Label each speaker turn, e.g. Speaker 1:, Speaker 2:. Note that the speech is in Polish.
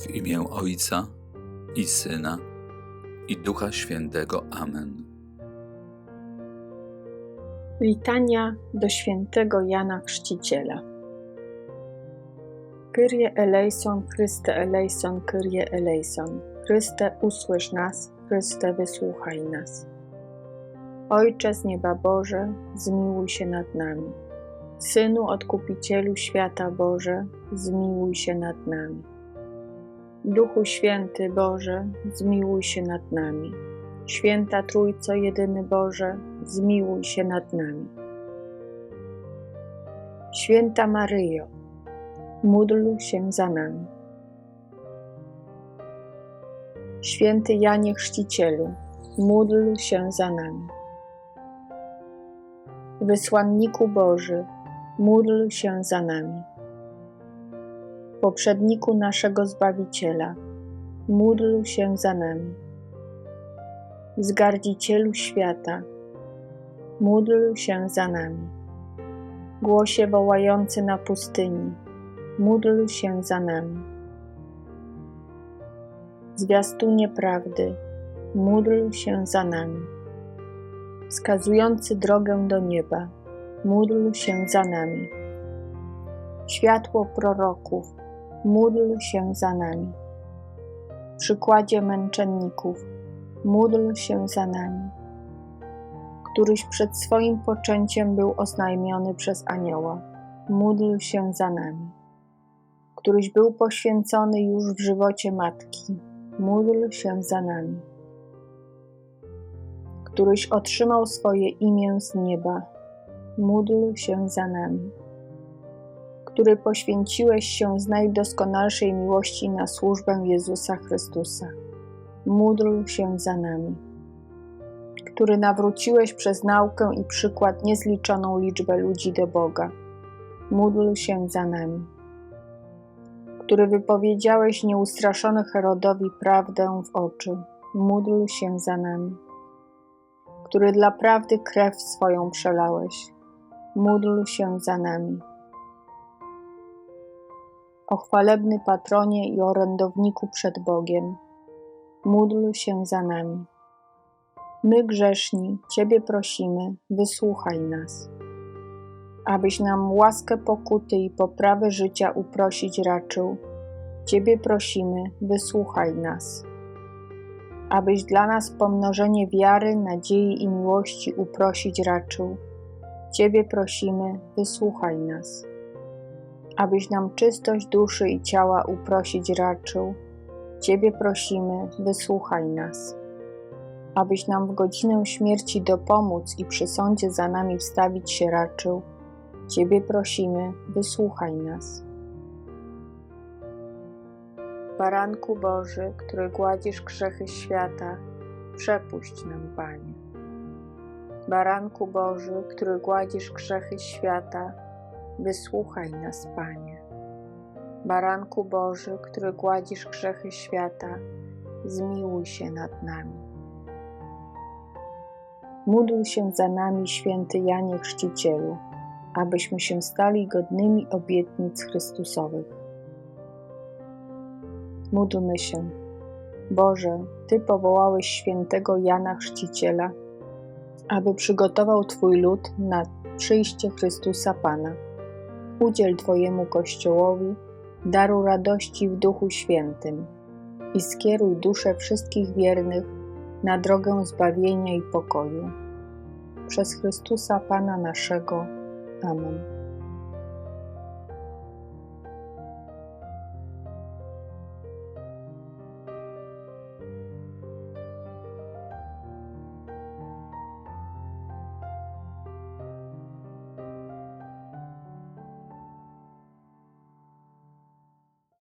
Speaker 1: W imię Ojca i Syna i Ducha Świętego. Amen.
Speaker 2: Litania do świętego Jana Chrzciciela. Kyrie eleison, Chryste eleison, Kyrie eleison. Chryste usłysz nas, Chryste wysłuchaj nas. Ojcze z nieba Boże, zmiłuj się nad nami. Synu Odkupicielu świata Boże, zmiłuj się nad nami. Duchu Święty Boże, zmiłuj się nad nami. Święta Trójco Jedyny Boże, zmiłuj się nad nami. Święta Maryjo, módl się za nami. Święty Janie Chrzcicielu, módl się za nami. Wysłanniku Boży, módl się za nami. Poprzedniku naszego Zbawiciela, módl się za nami. Zgardzicielu świata, módl się za nami. Głosie wołający na pustyni, módl się za nami. Zwiastunie prawdy, módl się za nami. Wskazujący drogę do nieba, módl się za nami. Światło proroków, módl się za nami. Przykładzie męczenników, módl się za nami. Któryś przed swoim poczęciem był oznajmiony przez anioła, módl się za nami. Któryś był poświęcony już w żywocie matki, módl się za nami. Któryś otrzymał swoje imię z nieba, módl się za nami. Który poświęciłeś się z najdoskonalszej miłości na służbę Jezusa Chrystusa, módl się za nami. Który nawróciłeś przez naukę i przykład niezliczoną liczbę ludzi do Boga, módl się za nami. Który wypowiedziałeś nieustraszony Herodowi prawdę w oczy, módl się za nami. Który dla prawdy krew swoją przelałeś, módl się za nami. O chwalebny patronie i orędowniku przed Bogiem, módl się za nami. My grzeszni Ciebie prosimy, wysłuchaj nas. Abyś nam łaskę pokuty i poprawę życia uprosić raczył, Ciebie prosimy, wysłuchaj nas. Abyś dla nas pomnożenie wiary, nadziei i miłości uprosić raczył, Ciebie prosimy, wysłuchaj nas. Abyś nam czystość duszy i ciała uprosić raczył, Ciebie prosimy, wysłuchaj nas. Abyś nam w godzinę śmierci dopomóc i przy sądzie za nami wstawić się raczył, Ciebie prosimy, wysłuchaj nas. Baranku Boży, który gładzisz grzechy świata, przepuść nam, Panie. Baranku Boży, który gładzisz grzechy świata, wysłuchaj nas, Panie. Baranku Boży, który gładzisz grzechy świata, zmiłuj się nad nami. Módl się za nami, święty Janie Chrzcicielu, abyśmy się stali godnymi obietnic Chrystusowych. Módlmy się. Boże, Ty powołałeś świętego Jana Chrzciciela, aby przygotował Twój lud na przyjście Chrystusa Pana. Udziel Twojemu Kościołowi daru radości w Duchu Świętym i skieruj dusze wszystkich wiernych na drogę zbawienia i pokoju. Przez Chrystusa Pana naszego. Amen.